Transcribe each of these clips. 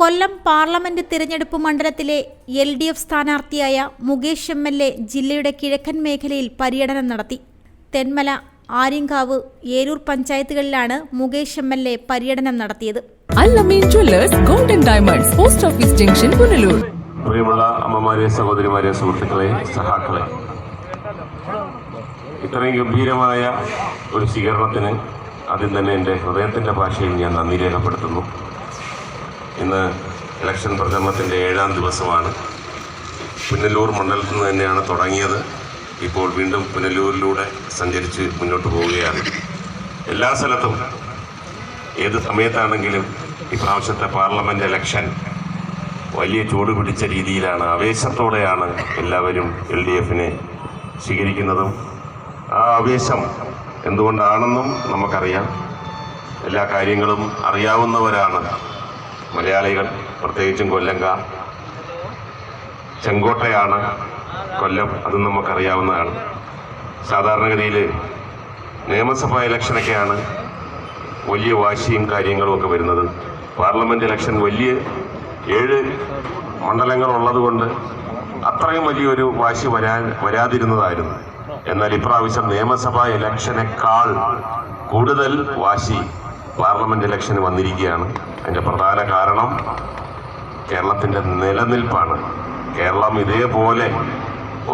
കൊല്ലം parliament തിരഞ്ഞെടുപ്പ് മണ്ഡലത്തിലെ L D F സ്ഥാനാർത്ഥിയായ മുകേഷ് എം എൽ എ ജില്ലയുടെ കിഴക്കൻ മേഖലയിൽ പര്യടനം നടത്തി. തെന്മല ആര്യങ്കാവ് ഏരൂർ പഞ്ചായത്തുകളിലാണ് മുകേഷ് എം എൽ എ പര്യടനം നടത്തിയത്. Golden diamonds post office junction Punalur. പ്രിയമുള്ള അമ്മമാരെ സഹോദരിമാരെ സുഹൃത്തുക്കളെ സഹാക്കളെ. ഇത്രയും ഗംഭീരമായ ഒരു സ്വീകരണത്തിന് ആദ്യം തന്നെ എന്റെ ഹൃദയത്തിന്റെ ഭാഷയിൽ ഞാൻ നന്ദി രേഖപ്പെടുത്തുന്നു. ഇന്ന് ഇലക്ഷൻ പ്രചരണത്തിന്റെ ഏഴാം ദിവസമാണ്. പുനലൂർ മണ്ഡലത്തിൽ നിന്ന് തന്നെയാണ് തുടങ്ങിയത്. ഇപ്പോൾ വീണ്ടും പുനലൂരിലൂടെ സഞ്ചരിച്ച് മുന്നോട്ട് പോവുകയാണ്. എല്ലാ സ്ഥലത്തും ഏത് സമയത്താണെങ്കിലും ഇപ്രാവശ്യത്തെ പാർലമെന്റ് ഇലക്ഷൻ വലിയ ചൂട് പിടിച്ച രീതിയിലാണ് ആവേശത്തോടെയാണ് എല്ലാവരും എൽ ഡി എഫിനെ സ്വീകരിക്കുന്നതും ആ ആവേശം എന്തുകൊണ്ടാണെന്നും നമുക്കറിയാം. എല്ലാ കാര്യങ്ങളും അറിയാവുന്നവരാണ് മലയാളികൾ. പ്രത്യേകിച്ചും കൊല്ലങ്കാർ ചെങ്കോട്ടയാണ് കൊല്ലം അതും നമുക്കറിയാവുന്നതാണ്. സാധാരണഗതിയിൽ നിയമസഭാ ഇലക്ഷനൊക്കെയാണ് വലിയ വാശിയും കാര്യങ്ങളും ഒക്കെ വരുന്നത്. പാർലമെന്റ് ഇലക്ഷൻ വലിയ ഏഴ് മണ്ഡലങ്ങളുള്ളതുകൊണ്ട് അത്രയും വലിയൊരു വാശി വരാൻ വരാതിരുന്നതായിരുന്നു. എന്നാൽ ഇപ്രാവശ്യം നിയമസഭാ ഇലക്ഷനേക്കാൾ കൂടുതൽ വാശി പാർലമെന്റ് ഇലക്ഷന് വന്നിരിക്കുകയാണ്. അതിന്റെ പ്രധാന കാരണം കേരളത്തിന്റെ നിലനിൽപ്പാണ്. കേരളം ഇതേപോലെ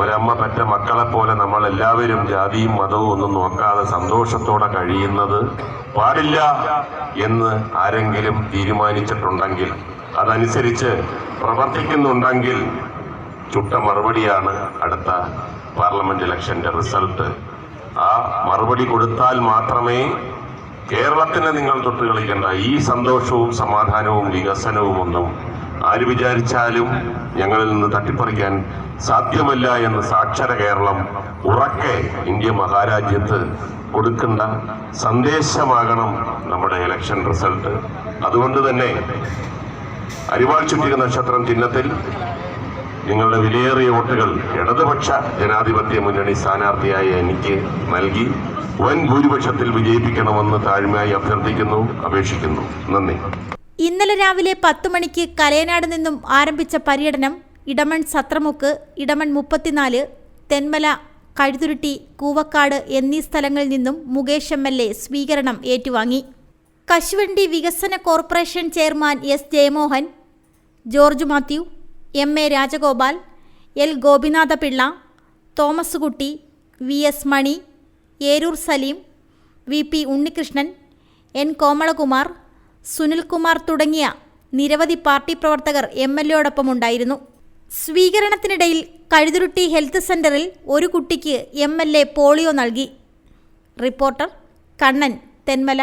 ഒരമ്മ പെറ്റ മക്കളെ പോലെ നമ്മൾ എല്ലാവരും ജാതിയും മതവും ഒന്നും നോക്കാതെ സന്തോഷത്തോടെ കഴിയുന്നത് പാടില്ല എന്ന് ആരെങ്കിലും തീരുമാനിച്ചിട്ടുണ്ടെങ്കിൽ അതനുസരിച്ച് പ്രവർത്തിക്കുന്നുണ്ടെങ്കിൽ ചുട്ട മറുപടിയാണ് അടുത്ത പാർലമെന്റ് ഇലക്ഷന്റെ റിസൾട്ട്. ആ മറുപടി കൊടുത്താൽ മാത്രമേ കേരളത്തിന് നിങ്ങൾ തൊട്ട് കളിക്കേണ്ട. ഈ സന്തോഷവും സമാധാനവും വികസനവും ഒന്നും ആര് വിചാരിച്ചാലും ഞങ്ങളിൽ നിന്ന് തട്ടിപ്പറിക്കാൻ സാധ്യമല്ല എന്ന് സാക്ഷര കേരളം ഉറക്കെ ഇന്ത്യ മഹാരാജ്യത്ത് കൊടുക്കേണ്ട സന്ദേശമാകണം നമ്മുടെ ഇലക്ഷൻ റിസൾട്ട്. അതുകൊണ്ട് തന്നെ അരിവാൾ ചുറ്റിക നക്ഷത്രം ചിഹ്നത്തിൽ നിങ്ങളുടെ വിലയേറിയ വോട്ടുകൾ ഇടതുപക്ഷ ജനാധിപത്യ മുന്നണി സ്ഥാനാർത്ഥിയായ എനിക്ക് നൽകി വൻ ഭൂരിപക്ഷത്തിൽ വിജയിപ്പിക്കണമെന്ന് താഴ്മയായി അഭ്യർത്ഥിക്കുന്നു അപേക്ഷിക്കുന്നു. നന്ദി. ഇന്നലെ രാവിലെ പത്തു മണിക്ക് കലയനാട് നിന്നും ആരംഭിച്ച പര്യടനം ഇടമൺ സത്രമുക്ക് ഇടമൺ മുപ്പത്തിനാല് തെന്മല കഴുതുരുട്ടി കൂവക്കാട് എന്നീ സ്ഥലങ്ങളിൽ നിന്നും മുകേഷ് എം എൽ എ സ്വീകരണം ഏറ്റുവാങ്ങി. കശുവണ്ടി വികസന corporation chairman S Jayamohan George Mathew M A Rajagopal L Gopinathapillai Thomas Kutty V S Mani Eroor Saleem V P Unnikrishnan N Komalakumar Sunilkumar തുടങ്ങിയ നിരവധി പാർട്ടി പ്രവർത്തകർ എം എൽ എയോടൊപ്പം ഉണ്ടായിരുന്നു. സ്വീകരണത്തിനിടയിൽ കഴുതുരുട്ടി ഹെൽത്ത് സെന്ററിൽ ഒരു കുട്ടിക്ക് എം എൽ എ പോളിയോ നൽകി. Reporter Kannan Thenmala.